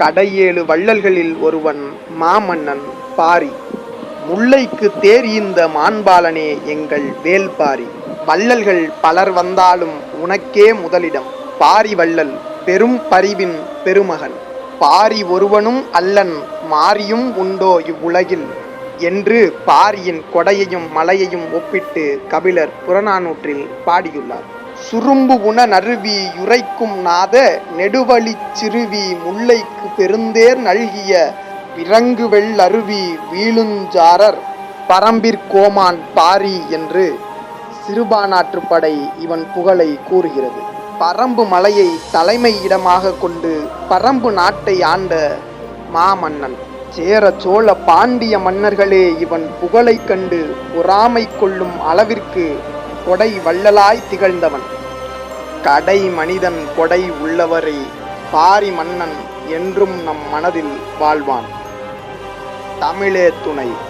கடையேழு வள்ளல்களில் ஒருவன் மாமன்னன் பாரி. முல்லைக்கு தேர் இந்த மாண்பாளனே எங்கள் வேல்பாரி. வள்ளல்கள் பலர் வந்தாலும் உனக்கே முதலிடம். பாரி வள்ளல் பெரும் பரிவின் பெருமகன். பாரி ஒருவனும் அல்லன் மாரியும் உண்டோ இவ்வுலகில்? என்று பாரியின் கொடையையும் மலையையும் ஒப்பிட்டு கபிலர் புறநானூற்றில் பாடியுள்ளார். சுரும்பு உண நறுவி யுரைக்கும் நாத நெடுவழிச் சிறுவி முல்லைக்கு பெருந்தேர் நல்கிய விரங்கு வெள்ளருவி வீழுஞ்சாரர் பரம்பிற்கோமான் பாரி என்று சிறுபானாற்றுப்படை இவன் புகழை கூறுகிறது. பரம்பு மலையை தலைமை இடமாக கொண்டு பரம்பு நாட்டை ஆண்ட மாமன்னன் சேர சோழ பாண்டிய மன்னர்களே இவன் புகழைக் கண்டு பொறாமை கொள்ளும் அளவிற்கு கொடை வள்ளலாய் திகழ்ந்தவன். கடை மனிதன் கொடை உள்ளவரை பாரி மன்னன் என்றும் நம் மனதில் வாழ்வான். தமிழே துணை.